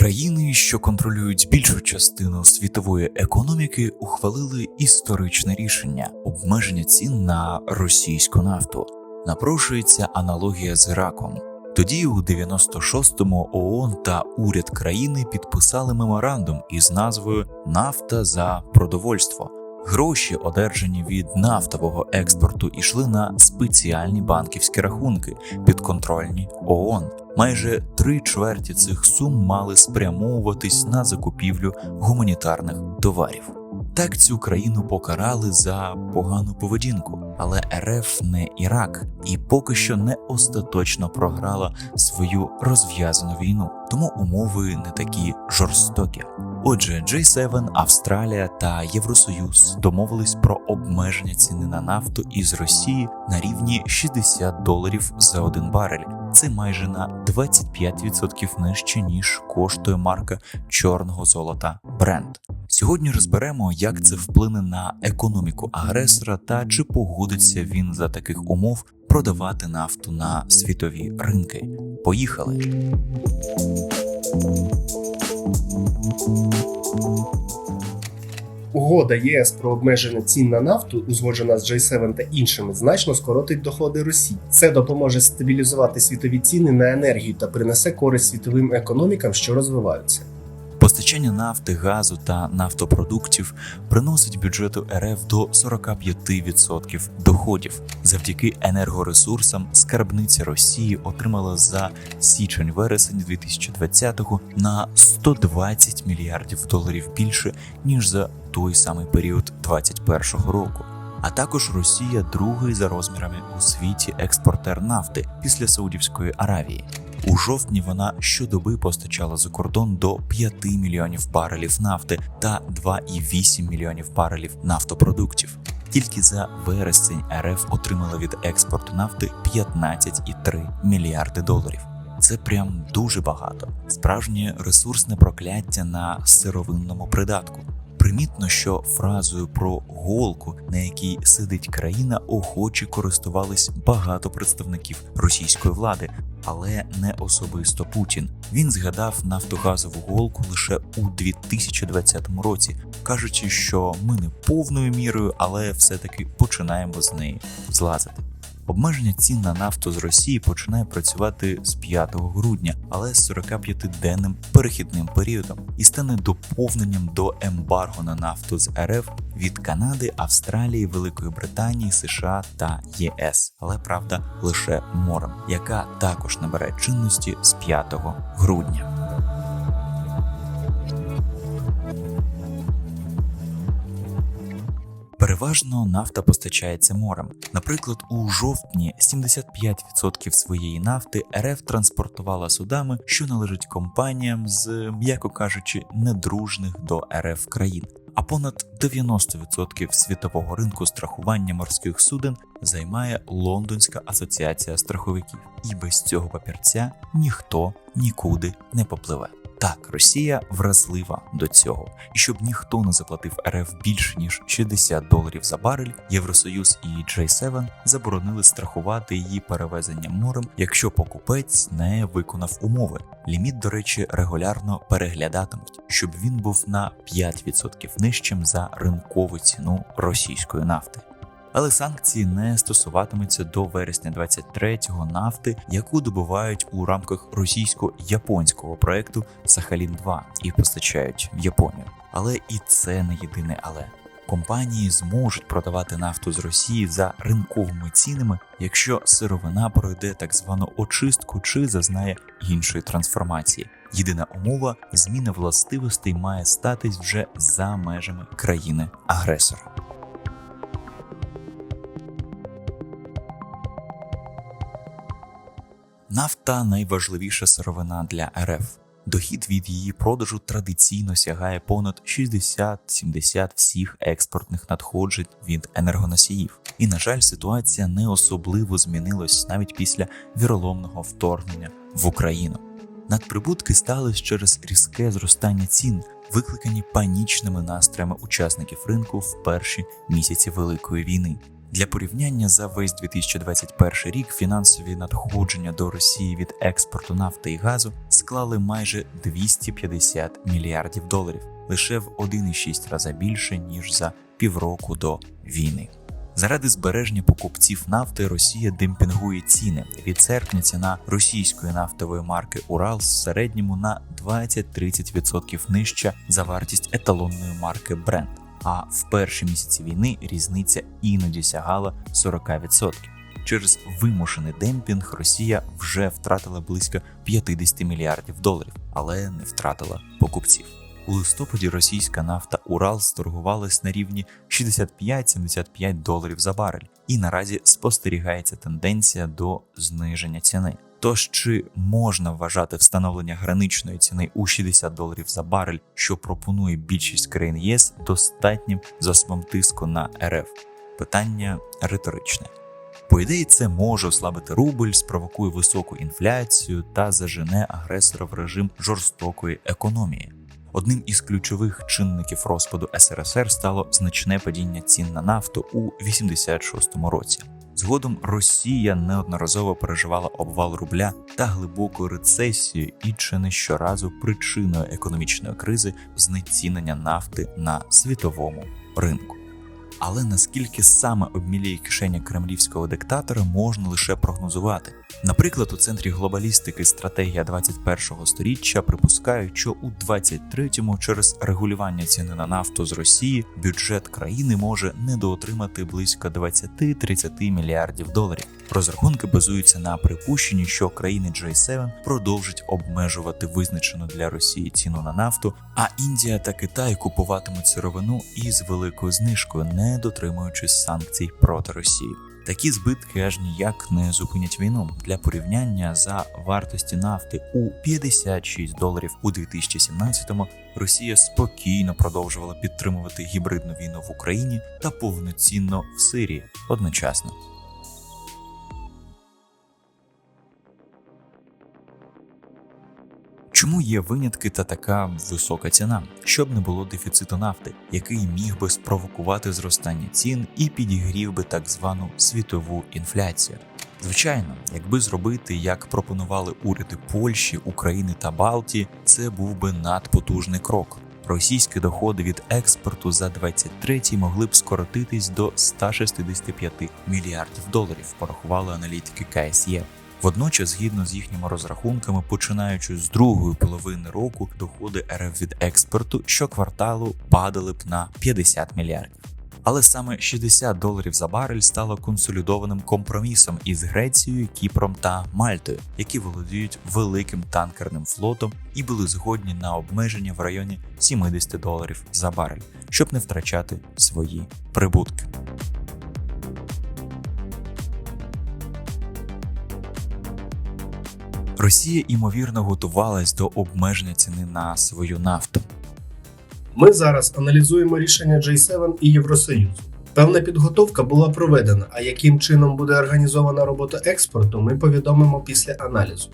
Країни, що контролюють більшу частину світової економіки, ухвалили історичне рішення обмеження цін на російську нафту. Напрошується аналогія з Іраком. Тоді, у 96-му ООН та уряд країни підписали меморандум із назвою Нафта за продовольство. Гроші, одержані від нафтового експорту, йшли на спеціальні банківські рахунки, підконтрольні ООН. Майже три чверті цих сум мали спрямовуватись на закупівлю гуманітарних товарів. Так цю країну покарали за погану поведінку, але РФ не Ірак і поки що не остаточно програла свою розв'язану війну, тому умови не такі жорстокі. Отже, G7, Австралія та Євросоюз домовились про обмеження ціни на нафту із Росії на рівні 60 доларів за один барель. Це майже на 25% нижче ніж коштує марка чорного золота Brent. Сьогодні розберемо, як це вплине на економіку агресора та чи погодиться він за таких умов продавати нафту на світові ринки. Поїхали! Угода ЄС про обмеження цін на нафту, узгоджена з J7 та іншими, значно скоротить доходи Росії. Це допоможе стабілізувати світові ціни на енергію та принесе користь світовим економікам, що розвиваються. Постачання нафти, газу та нафтопродуктів приносить бюджету РФ до 45% доходів. Завдяки енергоресурсам скарбниця Росії отримала за січень-вересень 2020-го на 120 мільярдів доларів більше ніж за той самий період 2021 року. А також Росія другий за розмірами у світі експортер нафти після Саудівської Аравії. У жовтні вона щодоби постачала за кордон до 5 мільйонів барелів нафти та 2,8 мільйонів барелів нафтопродуктів. Тільки за вересень РФ отримала від експорту нафти 15,3 мільярди доларів. Це прям дуже багато. Справжнє ресурсне прокляття на сировинному придатку. Примітно, що фразою про голку, на якій сидить країна, охоче користувались багато представників російської влади, але не особисто Путін. Він згадав нафтогазову голку лише у 2020 році, кажучи, що ми не повною мірою, але все-таки починаємо з неї злазити. Обмеження цін на нафту з Росії починає працювати з 5 грудня, але з 45-денним перехідним періодом і стане доповненням до ембарго на нафту з РФ від Канади, Австралії, Великої Британії, США та ЄС, але правда лише морем, яка також набере чинності з 5 грудня. Переважно нафта постачається морем. Наприклад, у жовтні 75% своєї нафти РФ транспортувала судами, що належать компаніям з, м'яко кажучи, недружних до РФ країн. А понад 90% світового ринку страхування морських суден займає Лондонська асоціація страховиків, і без цього папірця ніхто нікуди не попливе. Так, Росія вразлива до цього, і щоб ніхто не заплатив РФ більше ніж 60 доларів за барель, Євросоюз і J7 заборонили страхувати її перевезення морем, якщо покупець не виконав умови. Ліміт, до речі, регулярно переглядатимуть, щоб він був на 5% нижчим за ринкову ціну російської нафти. Але санкції не стосуватимуться до вересня 23-го нафти, яку добувають у рамках російсько-японського проекту Сахалін 2 і постачають в Японію. Але і це не єдине але. Компанії зможуть продавати нафту з Росії за ринковими цінами, якщо сировина пройде так звану очистку чи зазнає іншої трансформації. Єдина умова зміна властивостей має статись вже за межами країни-агресора. Нафта найважливіша сировина для РФ. Дохід від її продажу традиційно сягає понад 60-70 всіх експортних надходжень від енергоносіїв. І, на жаль, ситуація не особливо змінилась навіть після віроломного вторгнення в Україну. Надприбутки стались через різке зростання цін, викликані панічними настроями учасників ринку в перші місяці Великої війни. Для порівняння за весь 2021 рік фінансові надходження до Росії від експорту нафти і газу склали майже 250 мільярдів доларів, лише в 1,6 рази більше ніж за півроку до війни. Заради збереження покупців нафти Росія демпінгує ціни. Від серпня ціна російської нафтової марки Урал в середньому на 20-30% нижча за вартість еталонної марки Brent. А в перші місяці війни різниця іноді сягала 40%. Через вимушений демпінг Росія вже втратила близько 50 мільярдів доларів, але не втратила покупців. У листопаді російська нафта Урал сторгувалась на рівні 65-75 доларів за барель, і наразі спостерігається тенденція до зниження ціни. Тож чи можна вважати встановлення граничної ціни у 60 доларів за барель, що пропонує більшість країн ЄС, достатнім засобом тиску на РФ? Питання риторичне. По ідеї, це може ослабити рубль, спровокує високу інфляцію та зажене агресора в режим жорстокої економії. Одним із ключових чинників розпаду СРСР стало значне падіння цін на нафту у 86-му році. Згодом Росія неодноразово переживала обвал рубля та глибоку рецесію, і чи не щоразу причиною економічної кризи знецінення нафти на світовому ринку. Але наскільки саме обміліє кишеня кремлівського диктатора, можна лише прогнозувати. Наприклад, у центрі глобалістики стратегія 21-го сторіччя припускають, що у 23-му через регулювання ціни на нафту з Росії бюджет країни може недоотримати близько 20-30 мільярдів доларів. Розрахунки базуються на припущенні, що країни G7 продовжать обмежувати визначену для Росії ціну на нафту, а Індія та Китай купуватимуть сировину із великою знижкою, не дотримуючись санкцій проти Росії. Такі збитки аж ніяк не зупинять війну. Для порівняння за вартості нафти у 56 доларів у 2017-му Росія спокійно продовжувала підтримувати гібридну війну в Україні та повноцінно в Сирії одночасно. Чому є винятки та така висока ціна, щоб не було дефіциту нафти, який міг би спровокувати зростання цін і підігрів би так звану світову інфляцію? Звичайно, якби зробити, як пропонували уряди Польщі, України та Балтії, це був би надпотужний крок. Російські доходи від експорту за 23-й могли б скоротитись до 165 мільярдів доларів, порахували аналітики КСЄ. Водночас, згідно з їхніми розрахунками, починаючи з другої половини року, доходи РФ від експорту щокварталу падали б на 50 мільярдів. Але саме 60 доларів за барель стало консолідованим компромісом із Грецією, Кіпром та Мальтою, які володіють великим танкерним флотом і були згодні на обмеження в районі 70 доларів за барель, щоб не втрачати свої прибутки. Росія ймовірно готувалась до обмеження ціни на свою нафту. Ми зараз аналізуємо рішення J7 і Євросоюзу. Певна підготовка була проведена, а яким чином буде організована робота експорту, ми повідомимо після аналізу.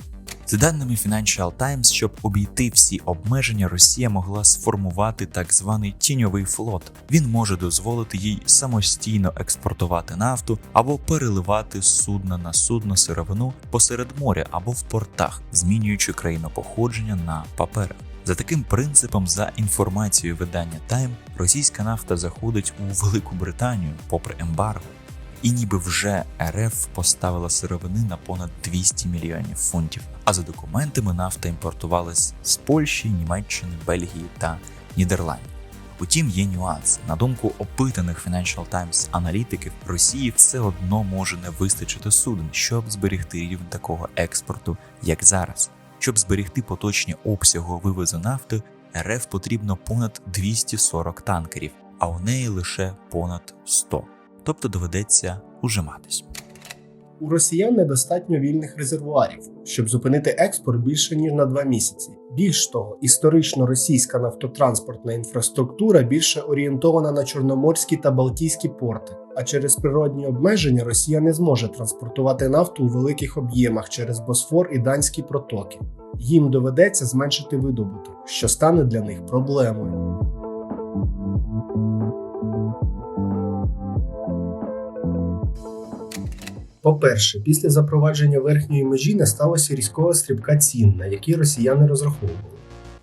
За даними Financial Times, щоб обійти всі обмеження, Росія могла сформувати так званий тіньовий флот. Він може дозволити їй самостійно експортувати нафту або переливати з судна на судно сировину посеред моря або в портах, змінюючи країну походження на паперах. За таким принципом, за інформацією видання Time, російська нафта заходить у Велику Британію попри ембарго. І ніби вже РФ поставила сировини на понад 200 мільйонів фунтів. А за документами нафта імпортувалась з Польщі, Німеччини, Бельгії та Нідерландів. Утім, є нюанс. На думку опитаних Financial Times аналітиків, Росії все одно може не вистачити суден, щоб зберегти рівень такого експорту, як зараз. Щоб зберегти поточні обсяги вивозу нафти, РФ потрібно понад 240 танкерів, а у неї лише понад 100 тобто доведеться ужиматись. У росіян недостатньо вільних резервуарів, щоб зупинити експорт більше ніж на два місяці. Більш того, історично російська нафтотранспортна інфраструктура більше орієнтована на чорноморські та балтійські порти. А через природні обмеження Росія не зможе транспортувати нафту у великих об'ємах через Босфор і Данські протоки. Їм доведеться зменшити видобуток, що стане для них проблемою. По-перше, після запровадження верхньої межі не сталося різкого стрибка цін, на які росіяни розраховували.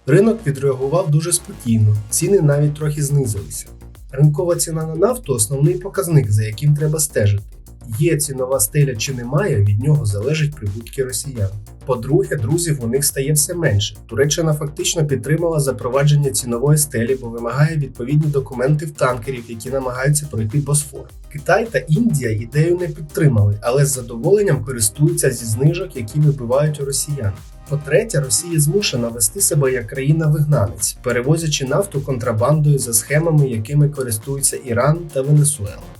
Ринок відреагував дуже спокійно, ціни навіть трохи знизилися. Ринкова ціна на нафту основний показник, за яким треба стежити. Є цінова стеля чи немає, від нього залежать прибутки росіян. По-друге, друзів у них стає все менше. Туреччина фактично підтримала запровадження цінової стелі, бо вимагає відповідні документи в танкерів, які намагаються пройти Босфор. Китай та Індія ідею не підтримали, але з задоволенням користуються зі знижок, які вибивають у росіян. По-третє, Росія змушена вести себе як країна-вигнанець, перевозячи нафту контрабандою за схемами, якими користуються Іран та Венесуела.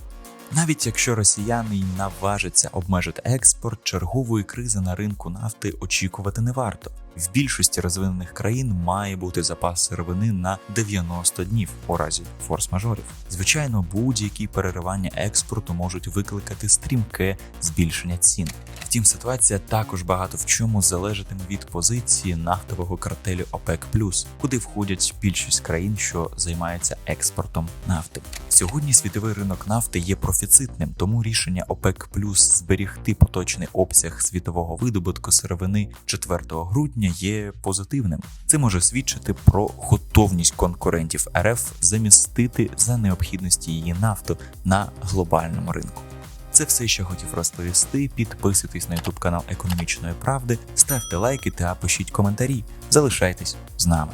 Навіть якщо росіяни й наважаться обмежити експорт, чергової кризи на ринку нафти очікувати не варто. В більшості розвинених країн має бути запас сировини на 90 днів у разі форс-мажорів. Звичайно, будь-які переривання експорту можуть викликати стрімке збільшення цін. Втім, ситуація також багато в чому залежатиме від позиції нафтового картелю ОПЕК+, куди входять більшість країн, що займаються експортом нафти. Сьогодні світовий ринок нафти є профіцитним, тому рішення ОПЕК плюс зберігти поточний обсяг світового видобутку сировини 4 грудня є позитивним. Це може свідчити про готовність конкурентів РФ замістити за необхідності її нафту на глобальному ринку. Це все, що хотів розповісти. Підписуйтесь на YouTube канал Економічної правди, ставте лайки та пишіть коментарі. Залишайтесь з нами.